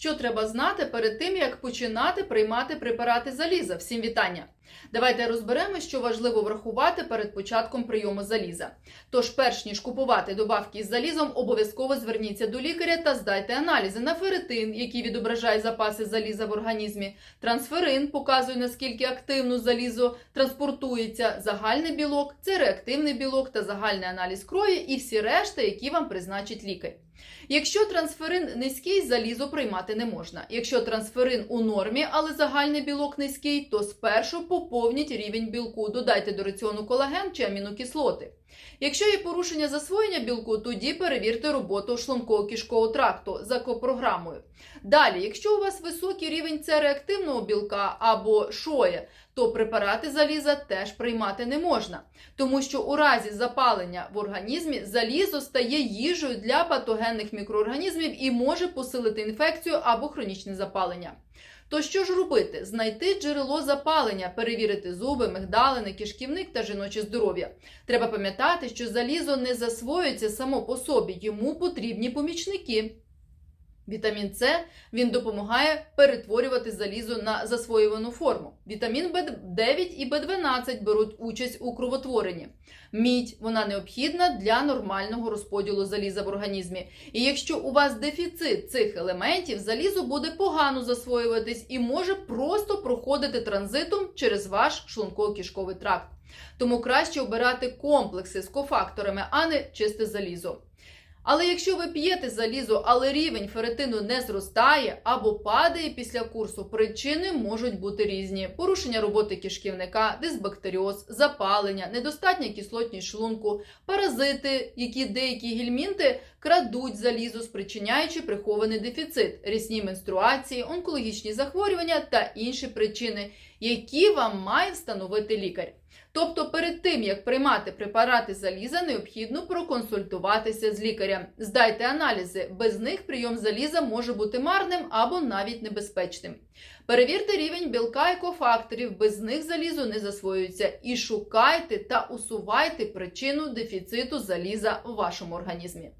Що треба знати перед тим, як починати приймати препарати заліза? Всім вітання! Давайте розберемо, що важливо врахувати перед початком прийому заліза. Тож, перш ніж купувати добавки із залізом, обов'язково зверніться до лікаря та здайте аналізи на ферритин, який відображає запаси заліза в організмі. Трансферин показує наскільки активно залізо транспортується. Загальний білок це реактивний білок та загальний аналіз крові і всі решта, які вам призначить лікар. Якщо трансферин низький, залізо приймати не можна. Якщо трансферин у нормі, але загальний білок низький, то спершу поповніть рівень білку, додайте до раціону колаген чи амінокислоти. Якщо є порушення засвоєння білку, тоді перевірте роботу шлунково-кишкового тракту за копрограмою. Далі, якщо у вас високий рівень С-реактивного білка або шоє, то препарати заліза теж приймати не можна, тому що у разі запалення в організмі залізо стає їжею для патогенних мікроорганізмів і може посилити інфекцію або хронічне запалення. То що ж робити? Знайти джерело запалення, перевірити зуби, мигдалини, кишківник та жіноче здоров'я. Треба пам'ятати, що залізо не засвоюється само по собі, йому потрібні помічники. Вітамін С він допомагає перетворювати залізо на засвоювану форму. Вітамін В9 і В12 беруть участь у кровотворенні. Мідь вона необхідна для нормального розподілу заліза в організмі. І якщо у вас дефіцит цих елементів, залізо буде погано засвоюватись і може просто проходити транзитом через ваш шлунково-кишковий тракт. Тому краще обирати комплекси з кофакторами, а не чисте залізо. Але якщо ви п'єте залізо, але рівень феретину не зростає або падає після курсу, причини можуть бути різні: порушення роботи кишківника, дисбактеріоз, запалення, недостатня кислотність шлунку, паразити, які деякі гельмінти крадуть залізо, спричиняючи прихований дефіцит, рісні менструації, онкологічні захворювання та інші причини, які вам має встановити лікар. Тобто, перед тим як приймати препарати заліза, необхідно проконсультуватися з лікарем. Здайте аналізи. Без них прийом заліза може бути марним або навіть небезпечним. Перевірте рівень білка і кофакторів, без них залізо не засвоюється. І шукайте та усувайте причину дефіциту заліза у вашому організмі.